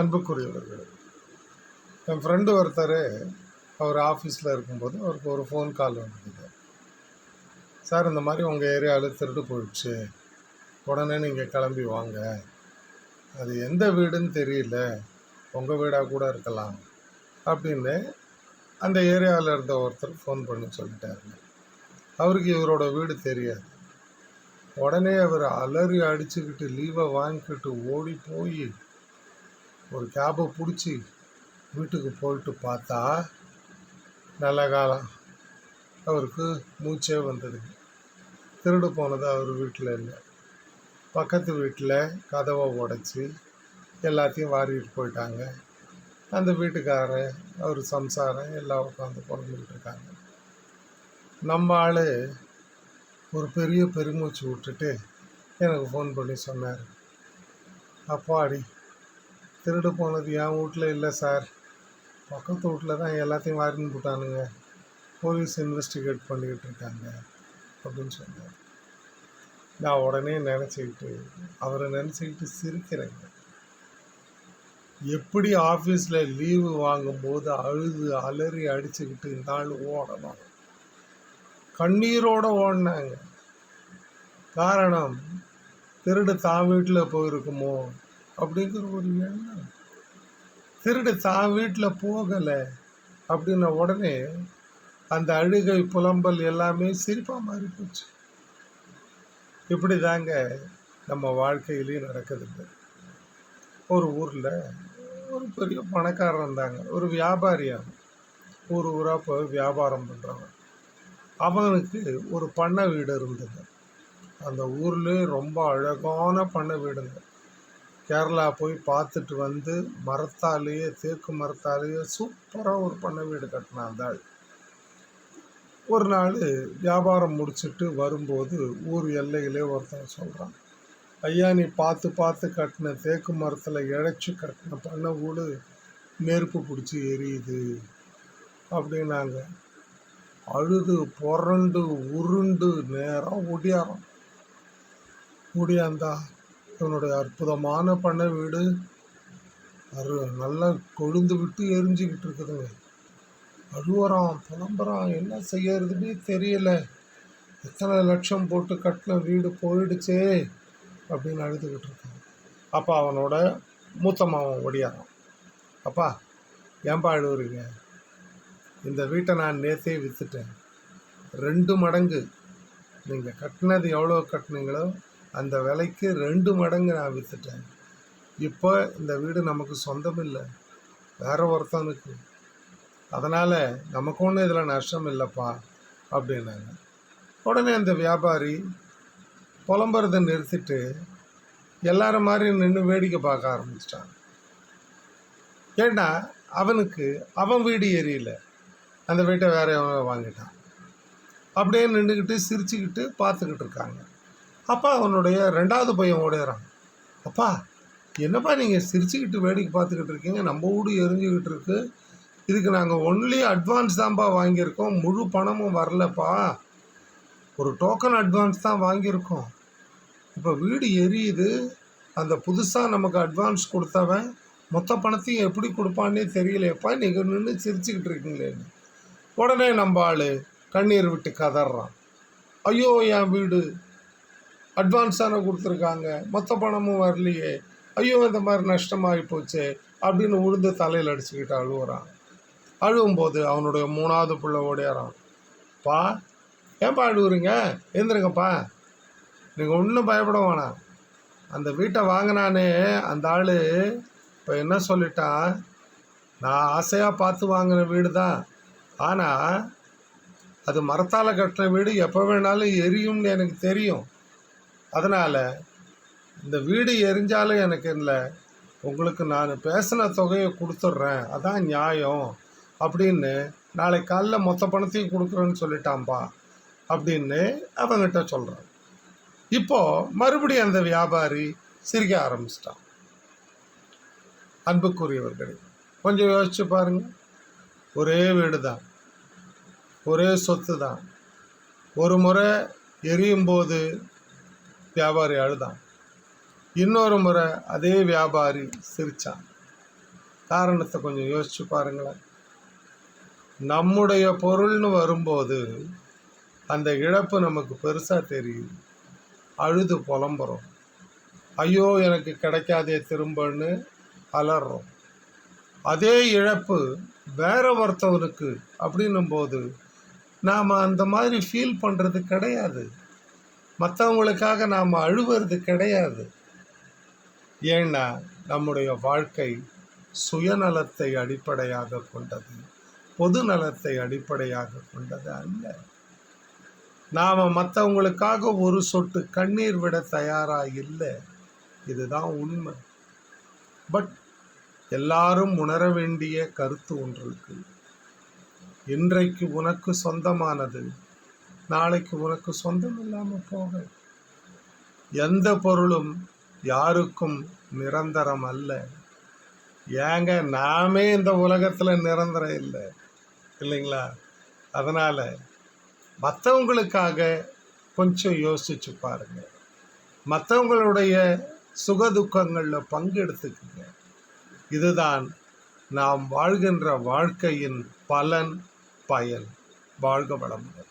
அன்புக்குரியவர்கள். என் friend ஒருத்தர் அவர் ஆஃபீஸில் இருக்கும்போது அவருக்கு ஒரு ஃபோன் கால் வந்தது. சார் இந்த மாதிரி உங்கள் ஏரியாவில் திருட்டு போயிடுச்சு. உடனே நீங்கள் கிளம்பி வாங்க. அது எந்த வீடுன்னு தெரியல. உங்கள் வீடாக கூட இருக்கலாம். அப்படின்னு அந்த ஏரியாவில் இருந்த ஒருத்தர் ஃபோன் பண்ணி சொல்லிட்டாருங்க அவருக்கு இவரோட வீடு தெரியாது. உடனே அவர் அலறி அடிச்சுக்கிட்டு லீவை வாங்கிக்கிட்டு ஓடி போய் ஒரு கேபை பிடிச்சி வீட்டுக்கு போயிட்டு பார்த்தா நல்ல காலம். அவருக்கு மூச்சே வந்ததுங்க திருடு போனது அவர் வீட்டில் இல்லை. பக்கத்து வீட்டில் கதவை உடச்சி எல்லாத்தையும் வாரிட்டு போயிட்டாங்க. அந்த வீட்டுக்காரன் அவர் சம்சாரம் எல்லாம் உட்காந்து புடஞ்சிக்கிட்டு இருக்காங்க. நம்ம ஆள் ஒரு பெரிய பெருமூச்சு விட்டுட்டு எனக்கு ஃபோன் பண்ணி சொன்னார். அப்பாடி திருடு போனது என் வீட்டில் இல்லை சார். பக்கத்து வீட்டில் தான் எல்லாத்தையும் வாரின்னு போட்டானுங்க. போலீஸ் இன்வெஸ்டிகேட் பண்ணிக்கிட்டு இருக்காங்க அப்படின்னு சொன்னார். நான் உடனே நினச்சிக்கிட்டு அவரை நினச்சிக்கிட்டு சிரிக்கிறேங்க எப்படி ஆஃபீஸில் லீவு வாங்கும்போது அழுது அலறி அடிச்சுக்கிட்டு இந்த ஆள் ஓடணும் கண்ணீரோடு ஓடினாங்க. காரணம் திருடு தான் வீட்டில் போயிருக்குமோ? அப்படிங்கிற ஒரு எண்ணம். திருடு தான் வீட்டில் போகலை அப்படின்ன உடனே அந்த அழுகை புலம்பல் எல்லாமே சிரிப்பாக மாறி போச்சு. இப்படி தாங்க நம்ம வாழ்க்கையிலையும் நடக்குதுங்க. ஒரு ஊரில் ஒரு பெரிய பணக்காரன் இருந்தாங்க ஒரு வியாபாரியாக ஊர் ஊராக போய் வியாபாரம் பண்ணுறவன் அவனுக்கு ஒரு பண்ணை வீடு இருந்தது. அந்த ஊர்லேயே ரொம்ப அழகான பண்ணை வீடுங்க. கேரளா போய் பார்த்துட்டு வந்து மரத்தாலேயே தேக்கு மரத்தாலேயே சூப்பராக ஒரு பண்ணை வீடு கட்டினான் ஒரு நாள் வியாபாரம் முடிச்சுட்டு வரும்போது ஊர் எல்லையிலே ஒருத்தன் சொல்கிறான் ஐயா நீ பார்த்து பார்த்து கட்டின தேக்கு மரத்தில் இழைச்சி கட்டின பண்ணை வீடு நெருப்பு பிடிச்சி எரியுது அப்படின்னாங்க. அழுது புரண்டு உருண்டு நேரம் ஒடியாரம் ஒடியாந்தா இவனுடைய அற்புதமான பண்ணை வீடு. அரு நல்லா கொழுந்து விட்டு எரிஞ்சுக்கிட்டு இருக்குதுங்க அழுவுறான் புலம்புறான் என்ன செய்யறதுன்னே தெரியல. எத்தனை லட்சம் போட்டு கட்டின வீடு போயிடுச்சே அப்படின்னு அழுதுகிட்டு இருக்கான். அப்பா அவனோட மூத்த மாவன் ஒடியாரான் அப்பா ஏன்பா அழுவுறீங்க? இந்த வீட்டை நான் நேற்றே விற்றுட்டேன் ரெண்டு மடங்கு. நீங்கள் கட்டினது எவ்வளோ கட்டினீங்களோ அந்த விலைக்கு ரெண்டு மடங்கு நான் விற்றுட்டேன் இப்போ இந்த வீடு நமக்கு சொந்தம் இல்லை வேற ஒருத்தனுக்கு. அதனால் நமக்கு ஒன்றும் இதில் நஷ்டம் இல்லைப்பா அப்படின்னாங்க. உடனே அந்த வியாபாரி புலம்புறதை நிறுத்திட்டு எல்லாரும் மாதிரி நின்று வேடிக்கை பார்க்க ஆரம்பிச்சிட்டான் ஏன்னா அவனுக்கு அவன் வீடு எரியல அந்த வீட்டை வேற வாங்கிட்டான். அப்படியே நின்றுக்கிட்டு சிரிச்சுக்கிட்டு பார்த்துக்கிட்டு இருக்காங்க. அப்பா அவனுடைய ரெண்டாவது பையன் ஓடுறான் அப்பா என்னப்பா நீங்கள் சிரிச்சுக்கிட்டு வேடிக்கை பார்த்துக்கிட்டு இருக்கீங்க? நம்ம வீடு எரிஞ்சுக்கிட்டு இருக்கு. இதுக்கு நாங்கள் ஒன்லி அட்வான்ஸ் தான்ப்பா வாங்கியிருக்கோம். முழு பணமும் வரலப்பா. ஒரு டோக்கன் அட்வான்ஸ் தான் வாங்கியிருக்கோம். இப்போ வீடு எரியுது. அந்த புதுசாக நமக்கு அட்வான்ஸ் கொடுத்தவன் மொத்த பணத்தையும் எப்படி கொடுப்பான்னே தெரியலையப்பா. நீங்கள் நின்று சிரிச்சுக்கிட்டு இருக்கீங்களேன்னு உடனே நம்ம ஆள் கண்ணீர் விட்டு கதறான். ஐயோ என் வீடு. அட்வான்ஸ் தானே கொடுத்துருக்காங்க. மொத்த பணமும் வரலையே. ஐயோ இந்த மாதிரி நஷ்டமாகி போச்சு அப்படின்னு உழுந்து தலையில் அடிச்சுக்கிட்டு அழுவுறான். அழுவும்போது அவனுடைய மூணாவது பிள்ளை ஓடியாரான் பா ஏன்பா அழுவுறீங்க? எழுந்துருங்கப்பா. நீங்கள் ஒன்றும் பயப்பட வேணாம். அந்த வீட்டை வாங்கினானே அந்த ஆள் இப்போ என்ன சொல்லிட்டான்? நான் ஆசையாக பார்த்து வாங்கின வீடு தான் ஆனால் அது மரத்தால் கட்டின வீடு. எப்போ வேணாலும் எரியும்னு எனக்கு தெரியும். அதனால் இந்த வீடு எரிஞ்சாலும் எனக்கு இல்லை. உங்களுக்கு நான் பேசின தொகையை கொடுத்துட்றேன். அதான் நியாயம். அப்படின்னு நாளை காலைல மொத்த பணத்தையும் கொடுக்குறேன்னு சொல்லிட்டான்பா அப்படின்னு அவங்கிட்ட சொல்கிறான் இப்போது மறுபடியும் அந்த வியாபாரி சிரிக்க ஆரம்பிச்சிட்டான். அன்புக்குரியவர்களே கொஞ்சம் யோசிச்சு பாருங்க. ஒரே வீடு தான் ஒரே சொத்து தான் ஒரு முறை எரியும் போது வியாபாரி அழுதான் இன்னொரு முறை அதே வியாபாரி சிரித்தான் காரணத்தை கொஞ்சம் யோசிச்சு பாருங்களேன். நம்முடைய பொருள்னு வரும்போது அந்த இழப்பு நமக்கு பெருசாக தெரியுது அழுது புலம்புறோம். ஐயோ எனக்கு கிடைக்காதே திரும்பன்னு அலறோம். அதே இழப்பு வேற ஒருத்தவனுக்கு அப்படின்னும் போது நாம் அந்த மாதிரி ஃபீல் பண்ணுறது கிடையாது. மற்றவங்களுக்காக நாம் அழுவது கிடையாது. ஏன்னா நம்முடைய வாழ்க்கை சுயநலத்தை அடிப்படையாக கொண்டது. பொது நலத்தை அடிப்படையாக கொண்டது அல்ல. நாம் மற்றவங்களுக்காக ஒரு சொட்டு கண்ணீர் விட தயாராக இல்லை. இதுதான் உண்மை. பட் எல்லாரும் உணர வேண்டிய கருத்து ஒன்று இருக்கு. இன்றைக்கு உனக்கு சொந்தமானது நாளைக்கு உனக்கு சொந்தம் இல்லாமல் போக. எந்த பொருளும் யாருக்கும் நிரந்தரம் அல்ல. ஏங்க நாமே இந்த உலகத்தில் நிரந்தரம் இல்லை. இல்லைங்களா? அதனால் மற்றவங்களுக்காக கொஞ்சம் யோசிச்சு பாருங்க. மற்றவங்களுடைய சுகதுக்கங்களில் பங்கெடுத்துக்குங்க. இதுதான் நாம் வாழ்கின்ற வாழ்க்கையின் பலன் பயன் வாழ்க வளமுடன்.